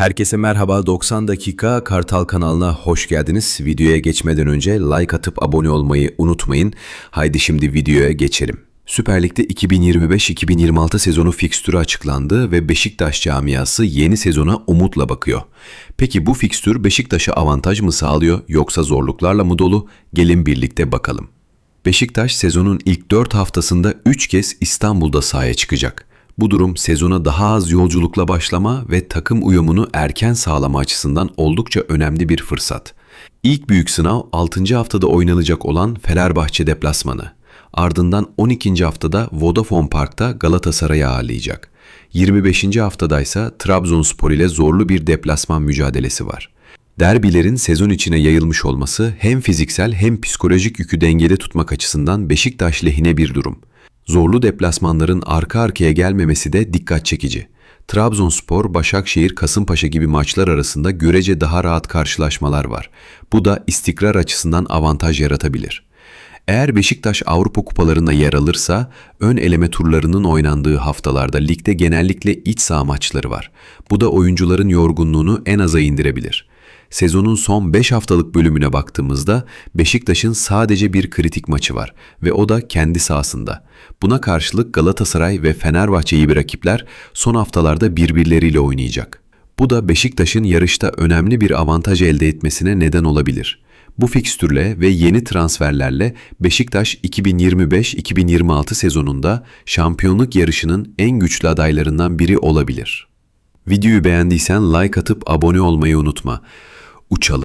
Herkese merhaba 90 dakika Kartal kanalına hoş geldiniz. Videoya geçmeden önce like atıp abone olmayı unutmayın. Haydi şimdi videoya geçelim. Süper Lig'de 2025-2026 sezonu fikstürü açıklandı ve Beşiktaş camiası yeni sezona umutla bakıyor. Peki bu fikstür Beşiktaş'a avantaj mı sağlıyor yoksa zorluklarla mı dolu? Gelin birlikte bakalım. Beşiktaş sezonun ilk 4 haftasında 3 kez İstanbul'da sahaya çıkacak. Bu durum sezona daha az yolculukla başlama ve takım uyumunu erken sağlama açısından oldukça önemli bir fırsat. İlk büyük sınav 6. haftada oynanacak olan Fenerbahçe deplasmanı. Ardından 12. haftada Vodafone Park'ta Galatasaray'ı ağırlayacak. 25. haftadaysa Trabzonspor ile zorlu bir deplasman mücadelesi var. Derbilerin sezon içine yayılmış olması hem fiziksel hem psikolojik yükü dengede tutmak açısından Beşiktaş lehine bir durum. Zorlu deplasmanların arka arkaya gelmemesi de dikkat çekici. Trabzonspor, Başakşehir, Kasımpaşa gibi maçlar arasında görece daha rahat karşılaşmalar var. Bu da istikrar açısından avantaj yaratabilir. Eğer Beşiktaş Avrupa kupalarına yer alırsa ön eleme turlarının oynandığı haftalarda ligde genellikle iç saha maçları var. Bu da oyuncuların yorgunluğunu en aza indirebilir. Sezonun son 5 haftalık bölümüne baktığımızda Beşiktaş'ın sadece bir kritik maçı var ve o da kendi sahasında. Buna karşılık Galatasaray ve Fenerbahçe gibi rakipler son haftalarda birbirleriyle oynayacak. Bu da Beşiktaş'ın yarışta önemli bir avantaj elde etmesine neden olabilir. Bu fikstürle ve yeni transferlerle Beşiktaş 2025-2026 sezonunda şampiyonluk yarışının en güçlü adaylarından biri olabilir. Videoyu beğendiysen like atıp abone olmayı unutma. Uçalım.